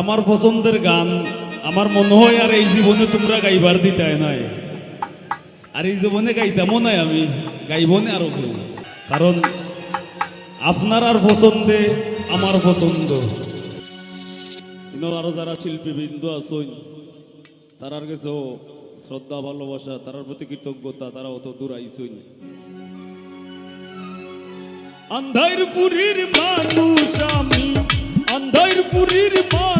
আমার পছন্দের গান, আমার মনে হয় আর এই জীবনে তোমরা গাইবার দিতাই নাই। আর এই জীবনে গাইতামও নাই আমি গাইব না আরও কেউ। কারণ আপনার আর পছন্দে আমার পছন্দ। আরও যারা শিল্পীবৃন্দ আছেন তারার কাছেও শ্রদ্ধা, ভালোবাসা, তারার প্রতি কৃতজ্ঞতা তারা অত দূর আইসইন আন্ধার পুরীর মানুষ আমি আন্ধার পুরীর মানুষ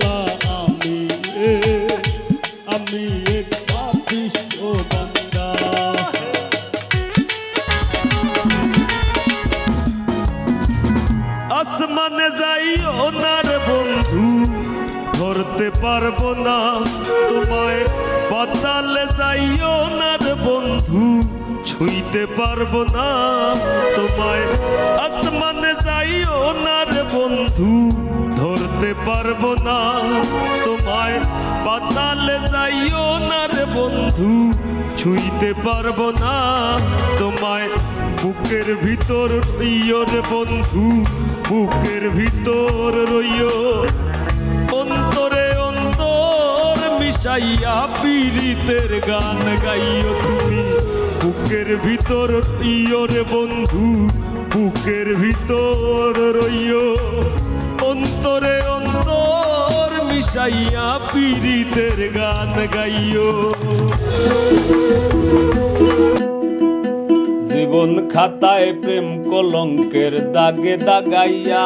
ধরতে পারব না। তোমায় পাতালে যাই ওনার বন্ধু, ছুঁইতে পারব না। তোমায় আসমানে যাই ওনার বন্ধু, ধরতে পারব না। তোমায় পাতালে যাই ওনার বন্ধু, ছুঁইতে পারব না। তোমায় বুকের ভিতর রইও রে বন্ধু, বুকের ভিতর রইও। অন্তরে মিশাইয়া পীড়িতের গান গাইও তুমি। বুকের ভিতর রইও রে বন্ধু, বুকের ভিতর রইও। অন্তরে অন্তর মিশাইয়া পীড়িতের গান গাইও। জীবন খাতায় প্রেম কলঙ্কের দাগে দাগাইয়া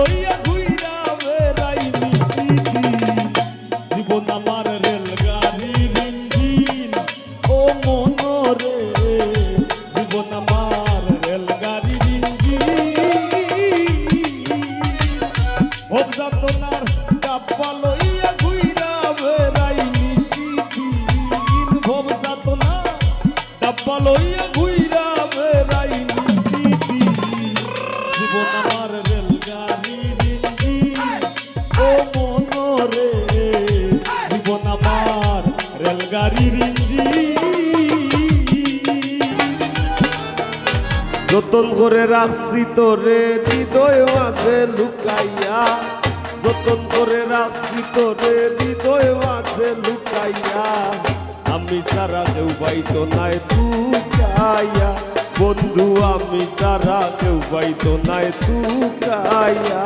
লইয়া ঘুইরা বেড়াই নিশিদিন জীবন আমার রেলগাড়ির ইঞ্জিন ও মনরে, জীবন আমার রেলগাড়ির ইঞ্জিন ভোগ যাতনার কাপা লইয়া ঘুইরা বেড়াই নিশিদিন ভোগ যাতনা কাপা লইয়া ঘুইরা যতন করে রাখছি তোরে, হৃদয় মাঝে লুকাইয়া। যতন করে রাখছি তোরে, হৃদয় মাঝে লুকাইয়া। আমি সারা কেউ পাইতো নাই তুকাইয়া বন্ধু, আমি সারা কেউ পাইতো নাই তুকাইয়া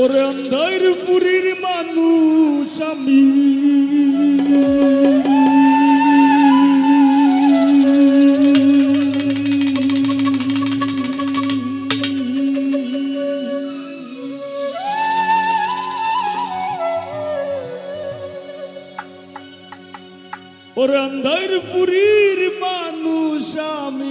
ওরে অন্ধার পুরীর মানুষ আমি। ওরে অন্ধার পুরীর মানুষ আমি